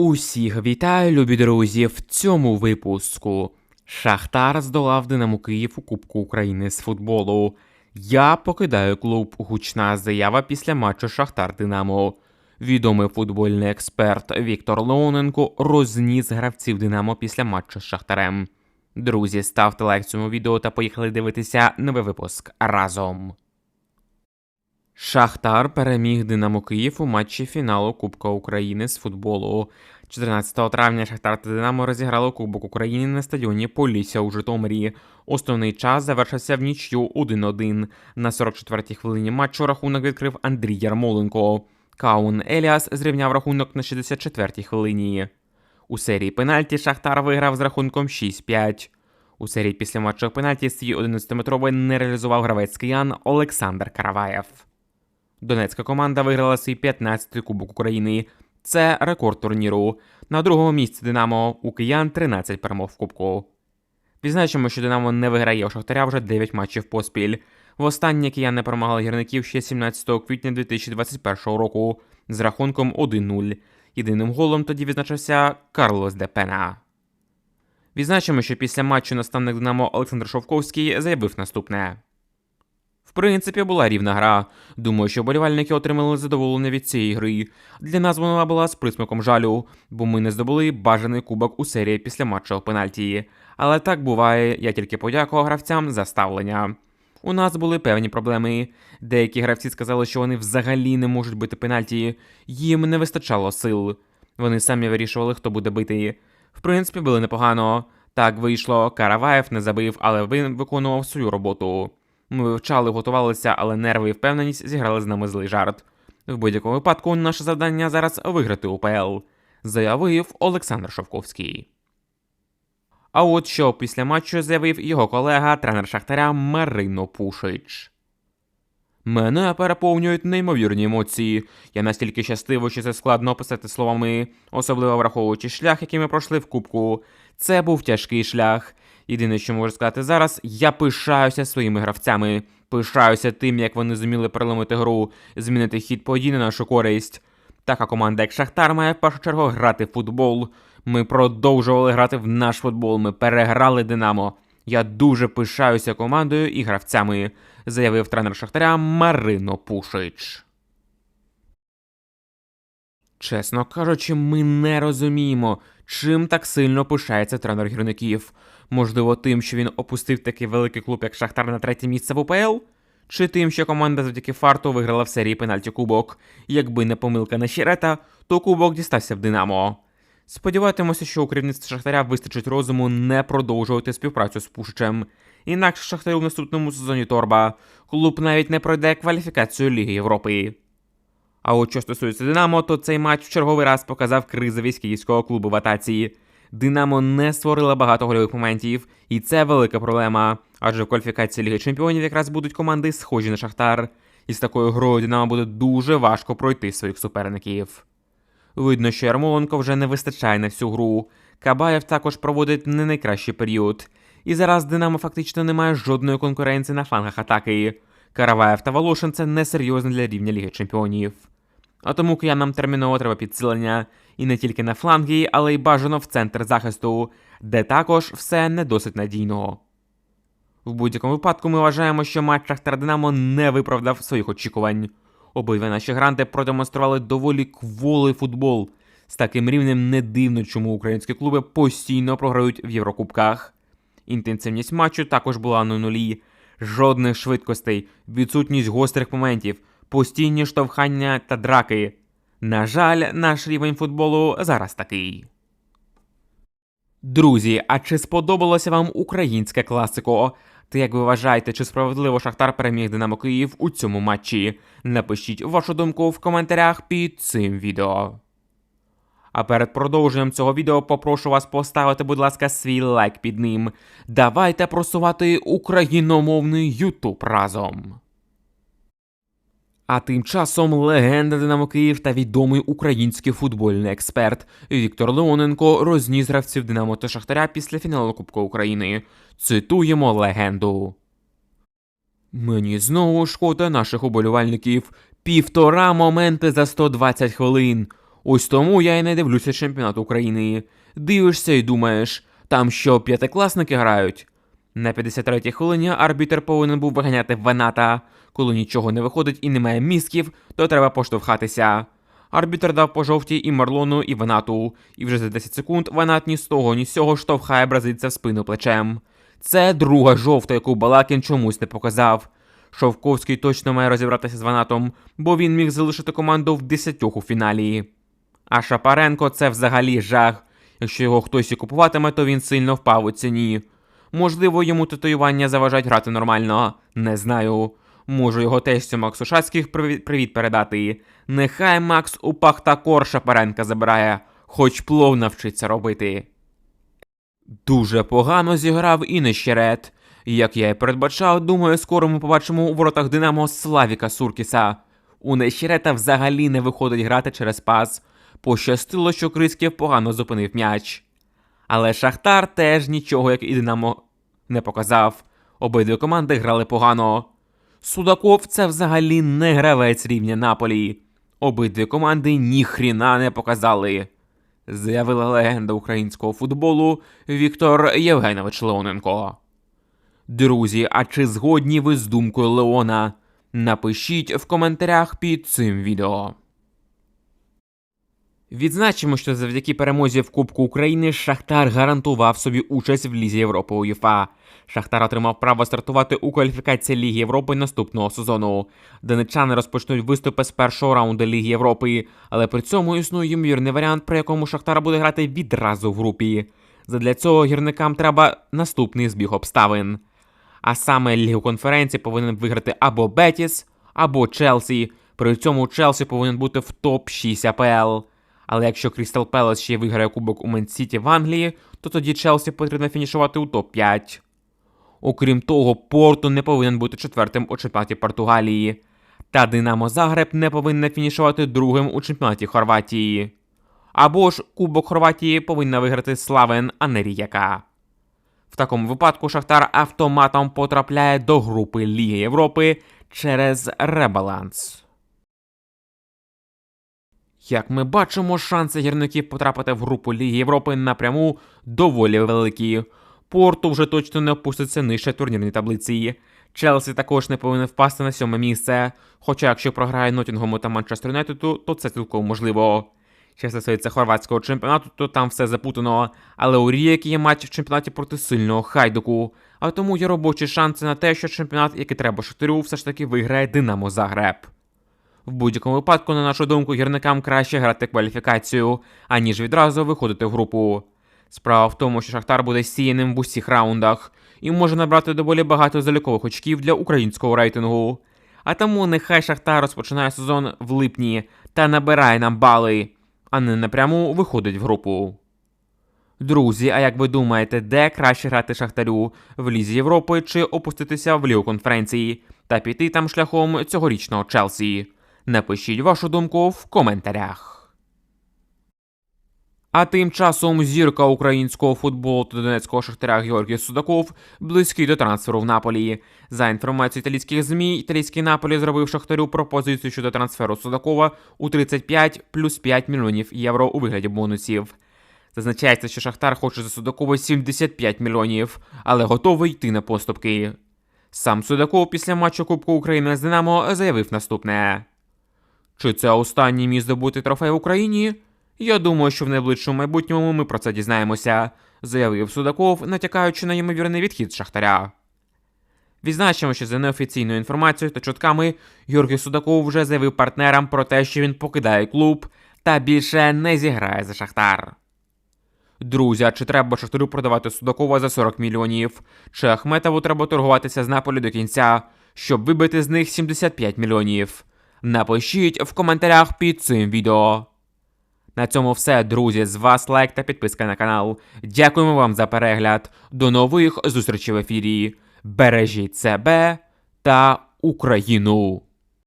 Усіх вітаю, любі друзі, в цьому випуску. Шахтар здолав Динамо Київ у Кубку України з футболу. Я покидаю клуб. Гучна заява після матчу Шахтар Динамо. Відомий футбольний експерт Віктор Леоненко розніс гравців Динамо після матчу з Шахтарем. Друзі, ставте лайк цьому відео та поїхали дивитися новий випуск разом. Шахтар переміг Динамо Київ у матчі фіналу Кубка України з футболу. 14 травня Шахтар та Динамо розіграли Кубок України на стадіоні Полісся у Житомирі. Основний час завершився в нічю 1-1. На 44-й хвилині матчу рахунок відкрив Андрій Ярмоленко. Каун Еліас зрівняв рахунок на 64-й хвилині. У серії пенальті Шахтар виграв з рахунком 6-5. У серії після матчу пенальті свій 11-метровий не реалізував гравець киян Олександр Караваєв. Донецька команда виграла свій 15-й Кубок України. Це рекорд турніру. На другому місці Динамо у киян 13 перемог в Кубку. Відзначимо, що Динамо не виграє у Шахтаря вже 9 матчів поспіль. Востаннє кияни перемагали гірників ще 17 квітня 2021 року з рахунком 1-0. Єдиним голом тоді відзначився Карлос Депена. Відзначимо, що після матчу наставник Динамо Олександр Шовковський заявив наступне. В принципі, була рівна гра. Думаю, що болівальники отримали задоволення від цієї гри. Для нас вона була з присмаком жалю, бо ми не здобули бажаний кубок у серії після матчу пенальті. Але так буває, я тільки подякував гравцям за ставлення. У нас були певні проблеми. Деякі гравці сказали, що вони взагалі не можуть бити пенальті, їм не вистачало сил. Вони самі вирішували, хто буде бити. В принципі, було непогано. Так вийшло, Караваєв не забив, але він виконував свою роботу. Ми вивчали, готувалися, але нерви і впевненість зіграли з нами злий жарт. В будь-якому випадку наше завдання зараз виграти УПЛ, заявив Олександр Шовковський. А от що після матчу заявив його колега, тренер Шахтаря Марино Пушич. Мене переповнюють неймовірні емоції. Я настільки щасливий, що це складно описати словами, особливо враховуючи шлях, який ми пройшли в Кубку. Це був тяжкий шлях. Єдине, що можу сказати зараз, я пишаюся своїми гравцями, пишаюся тим, як вони зуміли переломити гру, змінити хід подій на нашу користь. Така команда, як Шахтар, має в першу чергу грати в футбол. Ми продовжували грати в наш футбол. Ми переграли Динамо. Я дуже пишаюся командою і гравцями, заявив тренер Шахтаря Марино Пушич. Чесно кажучи, ми не розуміємо, чим так сильно пишається тренер гірників. Можливо, тим, що він опустив такий великий клуб, як Шахтар на третє місце в УПЛ? Чи тим, що команда завдяки фарту виграла в серії пенальті кубок? Якби не помилка на Щерета, то кубок дістався в Динамо. Сподіватимося, що у керівництві Шахтаря вистачить розуму не продовжувати співпрацю з Пушичем. Інакше Шахтарю в наступному сезоні торба. Клуб навіть не пройде кваліфікацію Ліги Європи. А от що стосується Динамо, то цей матч в черговий раз показав кризовість київського клубу в атаці. Динамо не створила багато гольових моментів, і це велика проблема. Адже в кваліфікації Ліги Чемпіонів якраз будуть команди схожі на Шахтар, і з такою грою Динамо буде дуже важко пройти своїх суперників. Видно, що Ярмоленко вже не вистачає на всю гру. Кабаєв також проводить не найкращий період. І зараз Динамо фактично не має жодної конкуренції на флангах атаки. Караваєв та Волошин це несерйозно для рівня Ліги Чемпіонів. А тому киянам терміново треба підсилення і не тільки на фланги, але й бажано в центр захисту, де також все не досить надійно. В будь-якому випадку ми вважаємо, що матч Шахтар Динамо не виправдав своїх очікувань. Обидва наші гранти продемонстрували доволі кволий футбол. З таким рівнем не дивно, чому українські клуби постійно програють в Єврокубках. Інтенсивність матчу також була на нулі, жодних швидкостей, відсутність гострих моментів, постійні штовхання та драки. На жаль, наш рівень футболу зараз такий. Друзі, а чи сподобалося вам українське класико? Та як ви вважаєте, чи справедливо Шахтар переміг Динамо Київ у цьому матчі? Напишіть вашу думку в коментарях під цим відео. А перед продовженням цього відео попрошу вас поставити, будь ласка, свій лайк під ним. Давайте просувати україномовний Ютуб разом. А тим часом легенда Динамо Київ та відомий український футбольний експерт Віктор Леоненко розніс гравців Динамо та Шахтаря після фіналу Кубка України. Цитуємо легенду. Мені знову шкода наших уболівальників. Півтора моменти за 120 хвилин. Ось тому я і не дивлюся чемпіонат України. Дивишся і думаєш, там що п'ятикласники грають. На 53-й хвилині арбітер повинен був виганяти Вената. Коли нічого не виходить і немає мізків, то треба поштовхатися. Арбітер дав по жовтій і Марлону, і Венату, і вже за 10 секунд Венат ні з того, ні з сього штовхає бразильця в спину плечем. Це друга жовта, яку Балакін чомусь не показав. Шовковський точно має розібратися з Ванатом, бо він міг залишити команду в 10 у фіналі. А Шапаренко це взагалі жах. Якщо його хтось і купуватиме, то він сильно впав у ціні. Можливо, йому татуювання заважають грати нормально, не знаю. Можу його тестю Максу Шацьких привіт, передати. Нехай Макс у Пахтакор Шапаренка забирає, хоч плов навчиться робити. Дуже погано зіграв і Нещерет. Як я і передбачав, думаю, скоро ми побачимо у воротах Динамо Славіка Суркіса. У Нещерета взагалі не виходить грати через пас. Пощастило, що Крисків погано зупинив м'яч. Але Шахтар теж нічого, як і Динамо, не показав. Обидві команди грали погано. Судаков це взагалі не гравець рівня Наполі. Обидві команди ніхріна не показали. Заявила легенда українського футболу Віктор Євгенович Леоненко. Друзі, а чи згодні ви з думкою Леона? Напишіть в коментарях під цим відео. Відзначимо, що завдяки перемозі в Кубку України Шахтар гарантував собі участь в Лізі Європи УЄФА. Шахтар отримав право стартувати у кваліфікації Ліги Європи наступного сезону. Донеччани розпочнуть виступи з першого раунду Ліги Європи, але при цьому існує ймовірний варіант, при якому Шахтар буде грати відразу в групі. Задля цього гірникам треба наступний збіг обставин. А саме Лігу конференції повинен виграти або Бетіс, або Челсі. При цьому Челсі повинен бути в топ-6 АПЛ. Але якщо Крістал Пелес ще виграє кубок у Мен-Сіті в Англії, то тоді Челсі потрібно фінішувати у топ-5. Окрім того, Порту не повинен бути четвертим у чемпіонаті Португалії. Та Динамо Загреб не повинна фінішувати другим у чемпіонаті Хорватії. Або ж Кубок Хорватії повинна виграти Славен, а не Ріяка. В такому випадку Шахтар автоматом потрапляє до групи Ліги Європи через ребаланс. Як ми бачимо, шанси гірників потрапити в групу Ліги Європи напряму доволі великі. Порту вже точно не опуститься нижче турнірній таблиці. Челсі також не повинен впасти на сьоме місце. Хоча якщо програє Нотінгому та Манчестер Юнайтеду, то це цілком можливо. Що стосується хорватського чемпіонату, то там все запутано. Але у Ріякі є матч в чемпіонаті проти сильного хайдуку. А тому є робочі шанси на те, що чемпіонат, який треба Шахтарю, все ж таки виграє Динамо Загреб. В будь-якому випадку, на нашу думку, гірникам краще грати кваліфікацію, аніж відразу виходити в групу. Справа в тому, що Шахтар буде сіяним в усіх раундах і може набрати доволі багато залікових очків для українського рейтингу. А тому нехай Шахтар розпочинає сезон в липні та набирає нам бали, а не напряму виходить в групу. Друзі, а як ви думаєте, де краще грати Шахтарю в Лізі Європи чи опуститися в Лігу конференції та піти там шляхом цьогорічного Челсі? Напишіть вашу думку в коментарях. А тим часом зірка українського футболу та донецького шахтаря Георгій Судаков близький до трансферу в Наполі. За інформацією італійських ЗМІ, італійський Наполі зробив шахтарю пропозицію щодо трансферу Судакова у 35 плюс 5 мільйонів євро у вигляді бонусів. Зазначається, що Шахтар хоче за Судакова 75 мільйонів, але готовий йти на поступки. Сам Судаков після матчу Кубку України з Динамо заявив наступне: Чи це останній мій здобутий трофей в Україні? Я думаю, що в найближчому майбутньому ми про це дізнаємося, заявив Судаков, натякаючи на ймовірний відхід Шахтаря. Відзначимо, що за неофіційною інформацією та чутками Георгій Судаков вже заявив партнерам про те, що він покидає клуб та більше не зіграє за Шахтар. Друзі, чи треба Шахтарю продавати Судакова за 40 мільйонів? Чи Ахметову треба торгуватися з Наполі до кінця, щоб вибити з них 75 мільйонів? Напишіть в коментарях під цим відео. На цьому все, друзі. З вас лайк та підписка на канал. Дякуємо вам за перегляд. До нових зустрічей в ефірі. Бережіть себе та Україну!